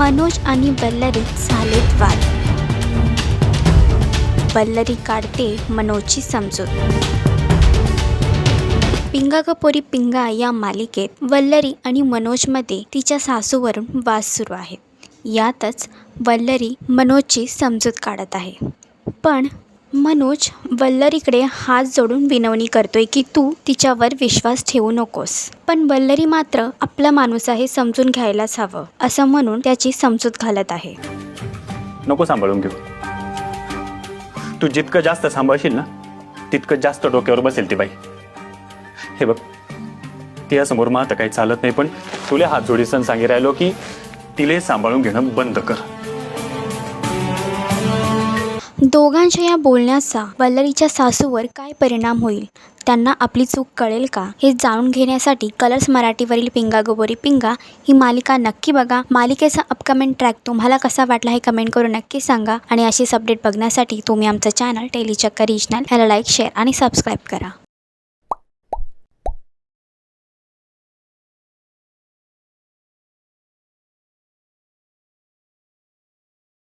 मनोज आणि वल्लरी झालेत वाद. वल्लरी काढते मनोजची समजूत. पिंगा कपोरी पिंगा या मालिकेत वल्लरी आणि मनोजमध्ये तिच्या सासूवरून वाद सुरू आहे. यातच वल्लरी मनोजची समजूत काढत आहे. पण मनोज वल्लरीकडे हात जोडून विनवणी करतोय की तू तिच्यावर विश्वास ठेवू नकोस. पण वल्लरी मात्र आपला माणूस आहे समजून घ्यायलाच हवं असं म्हणून त्याची समजूत घालत आहे. नको सांभाळून घेऊ. तू जितकं जास्त सांभाळशील ना तितकं जास्त डोक्यावर बसेल ती बाई. हे बघ तिच्यासमोर मग आता काही चालत नाही पण तुला हात जोडीसन सांगी राहिलो की तिले सांभाळून घेणं बंद कर. दोघांच्या या बोलण्याचा वल्लरीच्या सासूवर काय परिणाम होईल? त्यांना आपली चूक कळेल का? हे जाणून घेण्यासाठी कलर्स मराठीवरील पिंगा गोबोरी पिंगा ही मालिका नक्की बघा. मालिकेचा अपकमेंट ट्रॅक तुम्हाला कसा वाटला हे कमेंट करून नक्की सांगा. आणि अशीच अपडेट बघण्यासाठी तुम्ही आमचं चॅनल टेलीचक्कर रिजनल ह्याला लाईक शेअर आणि सबस्क्राईब करा.